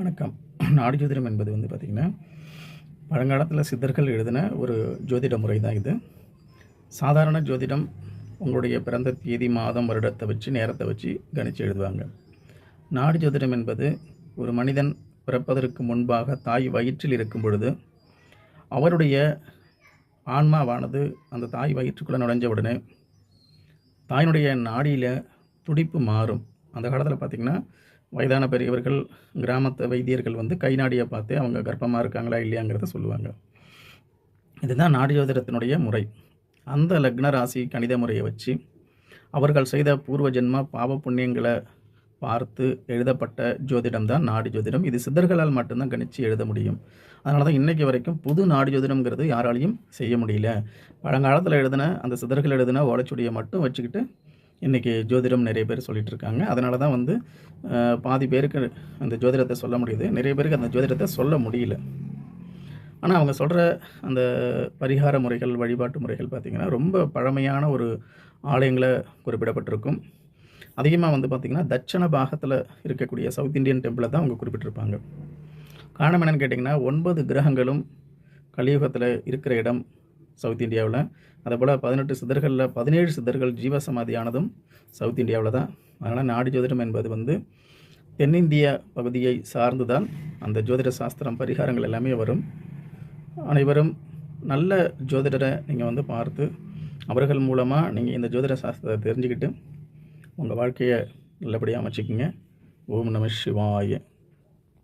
வணக்கம். நாடி ஜோதிடம் என்பது வந்து பார்த்திங்கன்னா பழங்காலத்தில் சித்தர்கள் எழுதின ஒரு ஜோதிட முறை தான் இது. சாதாரண ஜோதிடம் உங்களுடைய பிறந்த தேதி மாதம் வருடத்தை வச்சு நேரத்தை வச்சு கணிச்சு எழுதுவாங்க. நாடி ஜோதிடம் என்பது ஒரு மனிதன் பிறப்பதற்கு முன்பாக தாய் வயிற்றில் இருக்கும் பொழுது அவருடைய ஆன்மாவானது அந்த தாய் வயிற்றுக்குள்ளே நுழைஞ்ச உடனே தாயினுடைய நாடியில் துடிப்பு மாறும். அந்த காலத்தில் பார்த்திங்கன்னா வயதான பெரியவர்கள் கிராமத்து வைத்தியர்கள் வந்து கை நாடியை பார்த்து அவங்க கர்ப்பமாக இருக்காங்களா இல்லையாங்கிறத சொல்லுவாங்க. இதுதான் நாடியோதரத்தினுடைய முறை. அந்த லக்ன ராசி கணித முறையை வச்சு அவர்கள் செய்த பூர்வ ஜென்ம பாவ புண்ணியங்களை பார்த்து எழுதப்பட்ட ஜோதிடம் தான் நாடி ஜோதிடம். இது சித்தர்களால் மட்டும்தான் கணிச்சு எழுத முடியும். அதனால தான் இன்றைக்கி வரைக்கும் புது நாடி ஜோதிடம்ங்கிறது யாராலையும் செய்ய முடியல. பழங்காலத்தில் எழுதின அந்த சித்தர்கள் எழுதின ஓலைச்சுடியை மட்டும் வச்சுக்கிட்டு இன்றைக்கி ஜோதிடம் நிறைய பேர் சொல்லிகிட்டு இருக்காங்க அதனால தான் வந்து பாதி பேருக்கு அந்த ஜோதிடத்தை சொல்ல முடியுது. நிறைய பேருக்கு அந்த ஜோதிடத்தை சொல்ல முடியல. ஆனால் அவங்க சொல்கிற அந்த பரிகார முறைகள் வழிபாட்டு முறைகள் பார்த்திங்கன்னா ரொம்ப பழமையான ஒரு ஆலயங்களை குறிப்பிடப்பட்டிருக்கும். அதிகமாக வந்து பார்த்திங்கன்னா தட்சண பாகத்தில் இருக்கக்கூடிய சவுத் இந்தியன் டெம்பிளை தான் அவங்க குறிப்பிட்டிருப்பாங்க. காரணம் என்னென்னு கேட்டிங்கன்னா ஒன்பது கிரகங்களும் கலியுகத்தில் இருக்கிற இடம். சவுத் இந்தியாவில். அதேபோல் பதினெட்டு சிதர்களில் பதினேழு சிதர்கள் ஜீவசமாதியானதும் சவுத் இந்தியாவில் தான். அதனால் நாடு ஜோதிடம் என்பது வந்து தென்னிந்திய பகுதியை சார்ந்து தான் அந்த ஜோதிட சாஸ்திரம் பரிகாரங்கள் எல்லாமே வரும். அனைவரும் நல்ல ஜோதிடரை நீங்கள் வந்து பார்த்து அவர்கள் மூலமாக நீங்கள் இந்த ஜோதிட சாஸ்திரத்தை தெரிஞ்சுக்கிட்டு உங்கள் வாழ்க்கையை நல்லபடியாக அமைச்சிக்கிங்க. ஓம் நம சிவாய.